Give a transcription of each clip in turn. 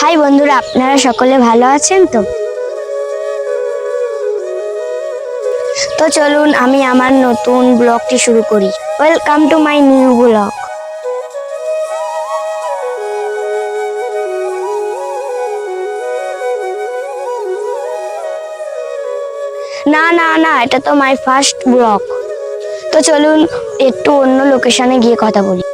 High বন্ধুরা, আপনারা সকলে ভালো আছেন তো? তো চলুন, আমি আমার নতুন ব্লগটি শুরু করি। Welcome to my new blog না না না, এটা তো মাই ফার্স্ট ব্লগ তো চলুন, একটু অন্য লোকেশনে গিয়ে কথা বলি।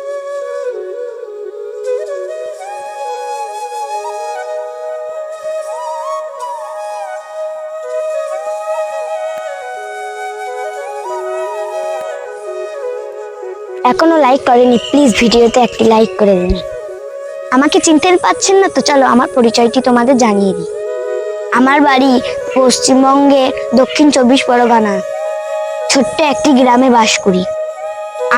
এখনও লাইক করেনি প্লিজ ভিডিওতে একটি লাইক করে দিন। আমাকে চিনতে পাচ্ছেন না তো চলো আমার পরিচয়টি তোমাদের জানিয়ে দিই। আমার বাড়ি পশ্চিমবঙ্গে দক্ষিণ চব্বিশ পরগনা, ছোট্ট একটি গ্রামে বাস করি।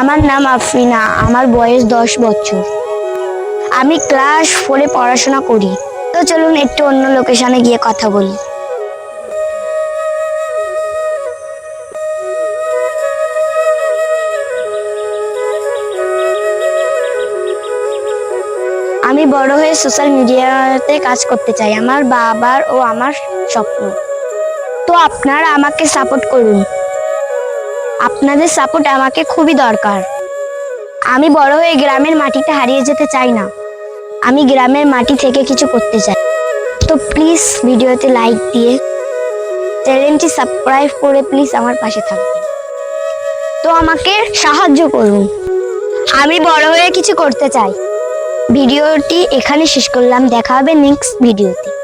আমার নাম আফরিনা, আমার বয়স দশ বছর। আমি ক্লাস ফোরে পড়াশোনা করি। তো চলুন একটু অন্য লোকেশনে গিয়ে কথা বলি। আমি বড় হয়ে সোশ্যাল মিডিয়াতে কাজ করতে চাই, আমার বাবার ও আমার স্বপ্ন। তো আপনারা আমাকে সাপোর্ট করুন। আপনাদের সাপোর্ট আমাকে খুবই দরকার। আমি বড় হয়ে গ্রামের মাটিতে হারিয়ে যেতে চাই না। আমি গ্রামের মাটি থেকে কিছু করতে চাই। তো প্লিজ ভিডিওতে লাইক দিয়ে চ্যানেলটি সাবস্ক্রাইব করে প্লিজ আমার পাশে থাকবেন। তো আমাকে সাহায্য করুন। আমি বড় হয়ে কিছু করতে চাই। ভিডিওটি এখানে শেষ করলাম। দেখা হবে নেক্সট ভিডিওতে।